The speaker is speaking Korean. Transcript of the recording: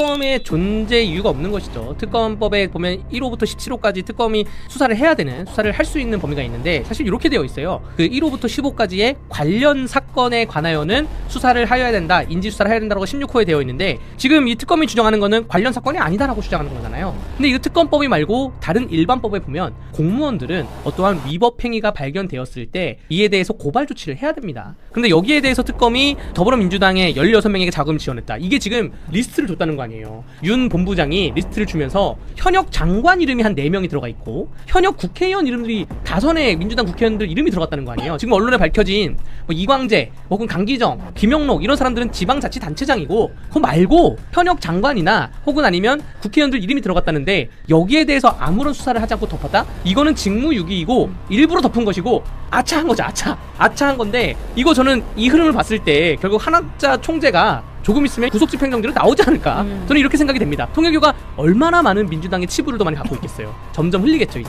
특검의 존재 이유가 없는 것이죠. 특검법에 보면 1호부터 17호까지 특검이 수사를 해야 되는 수사를 할 수 있는 범위가 있는데 사실 이렇게 되어 있어요. 그 1호부터 15까지의 관련 사건에 관하여는 수사를 하여야 된다, 인지 수사를 해야 된다고 16호에 되어 있는데 지금 이 특검이 주장하는 거는 관련 사건이 아니다라고 주장하는 거잖아요. 근데 이 특검법이 말고 다른 일반법에 보면 공무원들은 어떠한 위법 행위가 발견되었을 때 이에 대해서 고발 조치를 해야 됩니다. 근데 여기에 대해서 특검이 더불어민주당의 16명에게 자금을 지원했다. 이게 지금 리스트를 줬다는 거 아니에요. 윤 본부장이 리스트를 주면서 현역 장관 이름이 한 4명이 들어가 있고 현역 국회의원 이름들이 다선의 민주당 국회의원들 이름이 들어갔다는 거 아니에요. 지금 언론에 밝혀진 뭐 이광재 혹은 강기정, 김영록 이런 사람들은 지방자치단체장이고 그거 말고 현역 장관이나 혹은 아니면 국회의원들 이름이 들어갔다는데 여기에 대해서 아무런 수사를 하지 않고 덮었다? 이거는 직무유기이고 일부러 덮은 것이고 아차한 거죠 아차 아차한 건데 이거 저는 이 흐름을 봤을 때 결국 한학자 총재가 조금 있으면 구속 집행정지로 나오지 않을까? 저는 이렇게 생각이 됩니다. 통일교가 얼마나 많은 민주당의 치부를 더 많이 갖고 있겠어요? 점점 흘리겠죠.